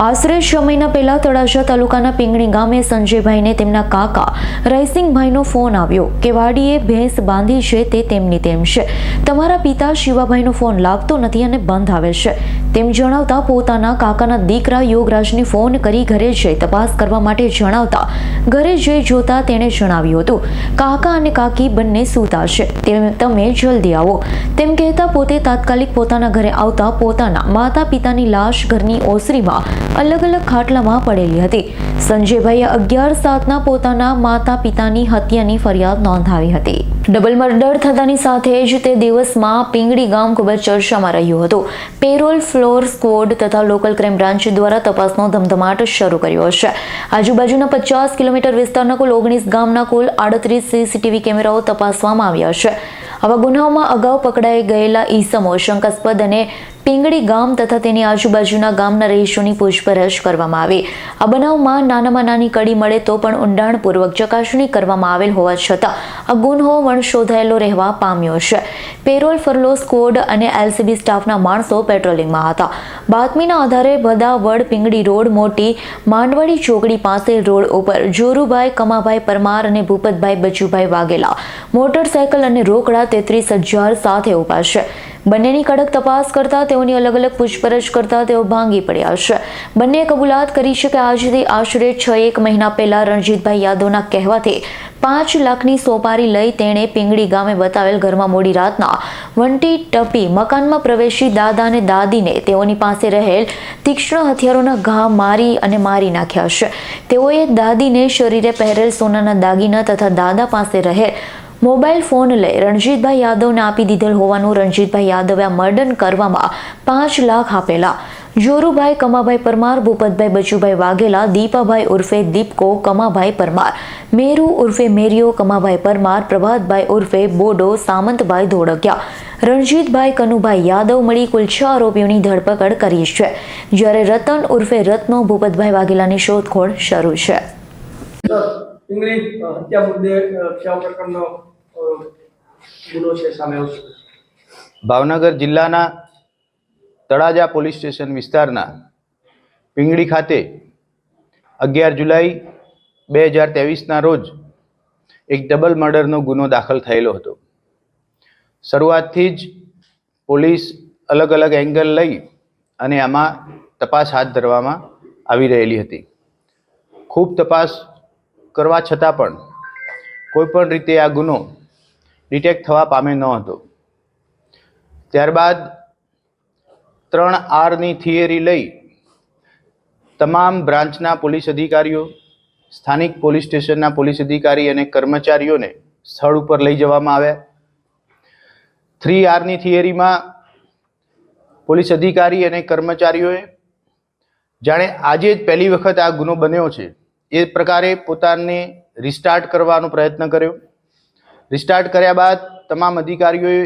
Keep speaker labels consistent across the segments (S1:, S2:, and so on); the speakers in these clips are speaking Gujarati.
S1: આશરે છ મહિના પહેલા તળાજા તાલુકાના પિંગણી ગામે સંજયભાઈને તેમના કાકા રૈસિંગભાઈનો ફોન આવ્યો કે વાડીએ ભેંસ બાંધી છે તે તેમની તેમ છે. તમારા પિતા શિવાભાઈનો ફોન લાગતો નથી અને બંધ આવે છે. તેમ જણાવતા પોતાના કાકાના દીકરા યોગરાજને ફોન કરી ઘરે જઈ તપાસ કરવા માટે જણાવતા ઘરે જઈ જોતા તેણે જણાવ્યું હતું, કાકા અને કાકી બંને સૂતા છે. તમે જલ્દી આવો. તેમ કહેતા પોતે તાત્કાલિક પોતાના ઘરે આવતા પોતાના માતા પિતાની લાશ ઘરની ઓસરીમાં અલગ અલગ ખાટલામાં પડેલી હતી. સંજયભાઈએ અગિયાર સાતના પોતાના માતા પિતાની હત્યાની ફરિયાદ નોંધાવી હતી. ડબલ મર્ડર થતાની સાથે જ તે દિવસમાં પિંગડી ગામ ખૂબ જ ચર્ચામાં રહ્યું હતું. પેરોલ ફ્લોર સ્કોડ તથા લોકલ ક્રાઇમ બ્રાન્ચ દ્વારા તપાસનો ધમધમાટ શરૂ કર્યો છે. આજુબાજુના પચાસ કિલોમીટર વિસ્તારના કુલ ઓગણીસ ગામના કુલ આડત્રીસ સીસીટીવી કેમેરાઓ તપાસવામાં આવ્યા છે. આવા ગુનાઓમાં અગાઉ પકડાઈ ગયેલા ઈસમો શંકાસ્પદ અને પિંગળી ગામ તથા તેની આજુબાજુના ગામના રહીશોની પૂછપરછ કરવામાં આવી. આ બનાવમાં નાનામાં નાની કડી મળે તો પણ ઊંડાણપૂર્વક ચકાસણી કરવામાં આવેલ હોવા છતાં, આ ગુન્હો વણશોધાયેલો રહેવા પામ્યો છે. પેરોલ ફરલો સ્કોડ અને એલસીબી સ્ટાફના માણસો પેટ્રોલિંગમાં હતા. બાતમીના આધારે ભદાવડ પિંગળી રોડ મોટી માંડવાડી ચોકડી પાસે રોડ ઉપર જોરુભાઈ, કમાભાઈ પરમાર અને ભૂપતભાઈ બચુભાઈ વાઘેલા. મોટરસાયકલ અને રોકડા તેત્રીસ હજાર સાથે ઊભા છે. બંનેની કડક તપાસ કરતા તેઓની અલગ અલગ પૂછપરછ કરતા તેઓ ભાંગી પડ્યા છે. બંને કબૂલાત કરી છે કે આજથી આશરે છ એક મહિના પહેલા રણજીતભાઈ યાદવના કહેવાથી પાંચ લાખની સોપારી લઈ તેણે પિંગળી ગામે બતાવેલ ઘરમાં મોડી રાતના વંટી ટપી મકાનમાં પ્રવેશી દાદા અને દાદીને તેઓની પાસે રહેલ તીક્ષ્ણ હથિયારોના ઘા મારી અને મારી નાખ્યા છે. તેઓએ દાદીને શરીરે પહેરેલ સોનાના દાગીના તથા દાદા પાસે રહેલ મોબાઈલ ફોન લઈ રણજીતભાઈ યાદવને આપી દીધેલ હોવાનું રણજીતભાઈ યાદવે મર્ડન કરવામાં પાંચ લાખ આપેલા. જોરુભાઈ, કમાભાઈ પરમાર, ભૂપતભાઈ બચુભાઈ વાઘેલા, દીપાભાઈ ઉર્ફે દીપકો, કમાભાઈ પરમાર, મેરુ ઉર્ફે મેરિયો, કમાભાઈ પરમાર, પ્રભાતભાઈ ઉર્ફે બોડો, સામંતભાઈ ધોળકિયા. રણજીતભાઈ, કનુભાઈ યાદવ મળી કુલ છ આરોપીઓની ધરપકડ કરી છે, જ્યારે રતન ઉર્ફે રત્નો, ભૂપતભાઈ વાઘેલાની શોધખોળ શરૂ છે.
S2: સર હત્યા મુદ્દે કયા પ્રકારનો ગુનો છે સામે આવશે?
S3: ભાવનગર જિલ્લાના તળાજા પોલીસ સ્ટેશન વિસ્તારના પિંગળી ખાતે અગિયાર જુલાઈ બે હજાર ત્રેવીસના રોજ એક ડબલ મર્ડરનો ગુનો દાખલ થયેલો હતો. શરૂઆતથી જ પોલીસ અલગ અલગ એંગલ લઈ અને આમાં તપાસ હાથ ધરવામાં આવી રહેલી હતી. ખૂબ તપાસ કરવા છતાં પણ કોઈ પણ રીતે આ ગુનો ડિટેક્ટ થવા પામે ન હતો. ત્યારબાદ ત્રણ આરની થિયરી લઈ તમામ બ્રાન્ચના પોલીસ અધિકારીઓ, સ્થાનિક પોલીસ સ્ટેશનના પોલીસ અધિકારી અને કર્મચારીઓને સ્થળ ઉપર લઈ જવામાં આવ્યા. થ્રી આરની થિયરીમાં પોલીસ અધિકારી અને કર્મચારીઓએ, જાણે આજે જ પહેલી વખત આ ગુનો બન્યો છે. એ પ્રકારે પોતાને રિસ્ટાર્ટ કરવાનો પ્રયત્ન કર્યો. રિસ્ટાર્ટ કર્યા બાદ તમામ અધિકારીઓએ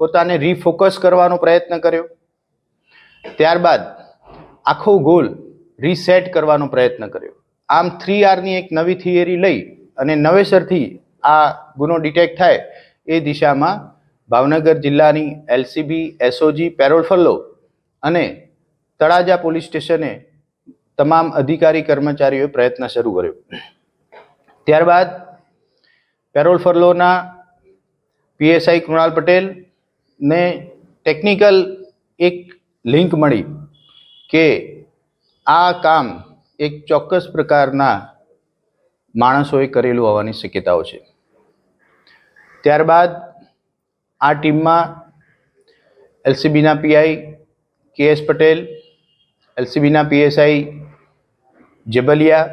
S3: પોતાને રીફોકસ કરવાનો પ્રયત્ન કર્યો. ત્યારબાદ આખો ગોલ રીસેટ કરવાનો પ્રયત્ન કર્યો. આમ થ્રી આરની એક નવી થિયરી લઈ અને નવેસરથી આ ગુનો ડિટેક્ટ થાય એ દિશામાં ભાવનગર જિલ્લાની એલસીબી એસઓજી પેરોલ ફલ્લો અને તળાજા પોલીસ સ્ટેશને તમામ અધિકારી કર્મચારીઓએ પ્રયત્ન શરૂ કર્યો. ત્યારબાદ પેરોલ ફરલોના પીએસઆઈ કૃણાલ પટેલ ને ટેકનિકલ એક લિંક મળી કે આ કામ એક ચોક્કસ પ્રકારના માણસોએ કરેલું હોવાની શક્યતાઓ છે. ત્યારબાદ આ ટીમમાં એલસીબીના પીઆઈ કે એસ પટેલ, એલસીબીના પીએસઆઈ જેબલિયા,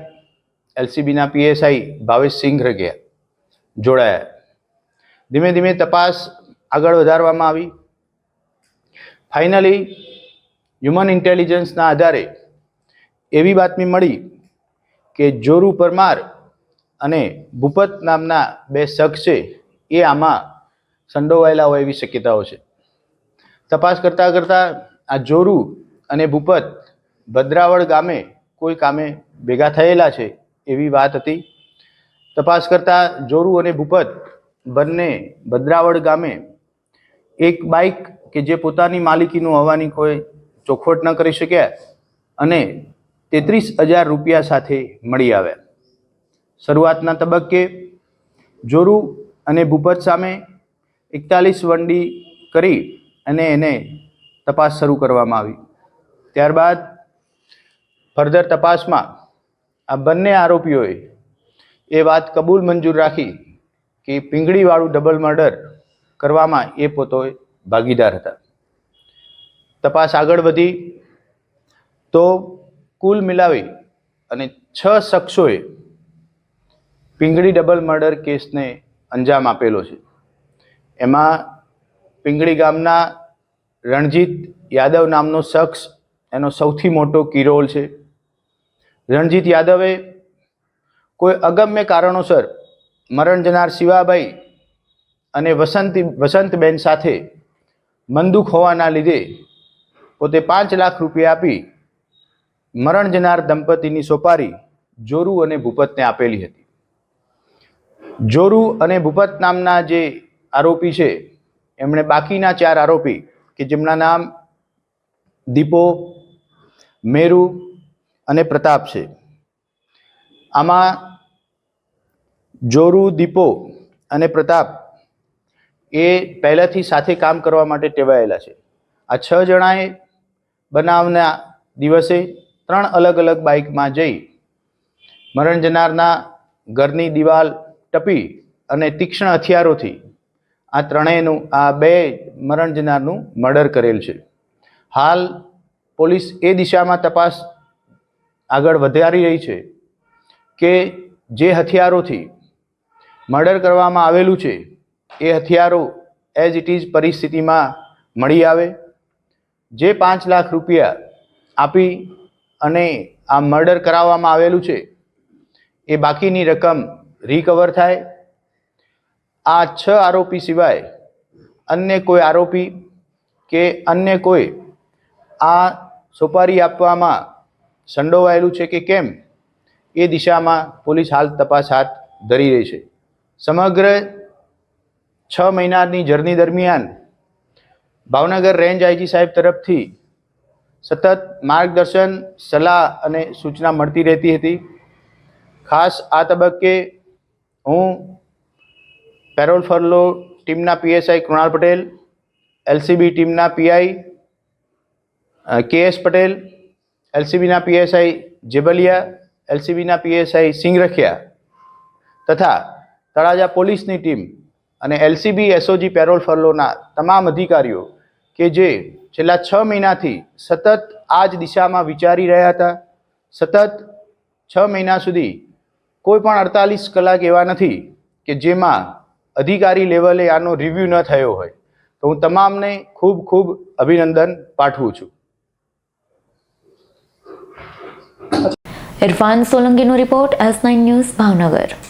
S3: એલસીબીના પીએસઆઈ ભાવેશ સિંઘ રગિયા જોડાયા. ધીમે ધીમે તપાસ આગળ વધારવામાં આવી. ફાઇનલી હ્યુમન ઇન્ટેલિજન્સના આધારે એવી બાતમી મળી કે જોરુ પરમાર અને ભૂપત નામના બે શખ્સ છે એ આમાં સંડોવાયેલા હોય એવી શક્યતાઓ છે. તપાસ કરતાં કરતાં આ જોરુ અને ભૂપત ભદ્રાવળ ગામે કોઈ કામે ભેગા થયેલા છે એવી વાત હતી. તપાસ કરતાં જોરુ અને ભૂપત બંને ભદ્રાવળ ગામે એક બાઇક કે જે પોતાની માલિકીનું હોવાની કોઈ ચોખવટ ન કરી શક્યા અને તેત્રીસ હજાર રૂપિયા સાથે મળી આવ્યા. શરૂઆતના તબક્કે જોરુ અને ભૂપત સામે એકતાલીસ વંડી કરી અને એને તપાસ શરૂ કરવામાં આવી. ત્યારબાદ ફર્ધર તપાસમાં આ બંને આરોપીઓએ એ વાત કબૂલ મંજૂર રાખી કે પીંગળીવાળું ડબલ મર્ડર કરવામાં એ પોતો ભાગીદાર હતા. તપાસ આગળ વધી તો કુલ મિલાવી અને છ શખ્સોએ પિંગળી ડબલ મર્ડર કેસને અંજામ આપેલો છે. એમાં પિંગળી ગામના રણજીત યાદવ નામનો શખ્સ, એનો સૌથી મોટો કિરોલ છે. રણજીત યાદવે કોઈ અગમ્ય કારણોસર મરણ જનાર શિવાભાઈ અને વસંતી, વસંતબેન સાથે મંદુક હોવાના લીધે પોતે પાંચ લાખ રૂપિયા આપી મરણ જનાર દંપતીની સોપારી જોરુ અને ભૂપતને આપેલી હતી. જોરુ અને ભૂપત નામના જે આરોપી છે, એમણે બાકીના ચાર આરોપી કે જેમના નામ દીપો, મેરુ અને પ્રતાપ છે. આમાં જોરુ, દીપો અને પ્રતાપ એ પહેલાંથી સાથે કામ કરવા માટે ટેવાયેલા છે. આ છ જણાએ બનાવના દિવસે ત્રણ અલગ અલગ બાઇકમાં જઈ મરણ જનારના ઘરની દિવાલ ટપી અને તીક્ષ્ણ હથિયારોથી આ ત્રણેયનું, આ બે મરણ જનારનું મર્ડર કરેલ છે. હાલ પોલીસ એ દિશામાં તપાસ આગળ વધારી રહી છે કે જે હથિયારોથી મર્ડર કરવામાં આવેલું છે, એ હથિયારો એઝ ઇટ ઇઝ પરિસ્થિતિમાં મળી આવે. જે પાંચ લાખ રૂપિયા આપી અને આ મર્ડર કરાવવામાં આવેલું છે, એ બાકીની રકમ રિકવર થાય. આ છ આરોપી સિવાય અન્ય કોઈ આરોપી કે અન્ય કોઈ આ સોપારી આપવામાં સંડોવાયેલું છે કે કેમ? એ દિશામાં પોલીસ હાલ તપાસ હાથ ધરી રહી છે. સમગ્ર છ મહિનાની જર્ની દરમિયાન ભાવનગર રેન્જ આઈજી સાહેબ તરફથી સતત માર્ગદર્શન, સલાહ અને સૂચના મળતી રહેતી હતી. ખાસ આ તબક્કે હું પેરોલ ફરલો ટીમના પીએસઆઈ કૃણાલ પટેલ, એલસીબી ટીમના પીઆઈ કે એસ પટેલ એલસીબીના પીએસઆઈ જેબલિયા, એલસીબીના પીએસઆઈ સિંગરખિયા તથા તળાજા પોલીસની ટીમ અને એલસીબી, એસઓજી પેરોલ ફરલોના તમામ અધિકારીઓ કે જે છેલ્લા છ મહિનાથી સતત આ જ દિશામાં વિચારી રહ્યા હતા, સતત છ મહિના સુધી કોઈ પણ અડતાલીસ કલાક એવા નથી કે જેમાં અધિકારી લેવલે આનો રિવ્યૂ ન થયો હોય. તો હું તમામને ખૂબ ખૂબ અભિનંદન પાઠવું છું.
S1: Irfan સોલંકીનો report S nine news Bhavnagar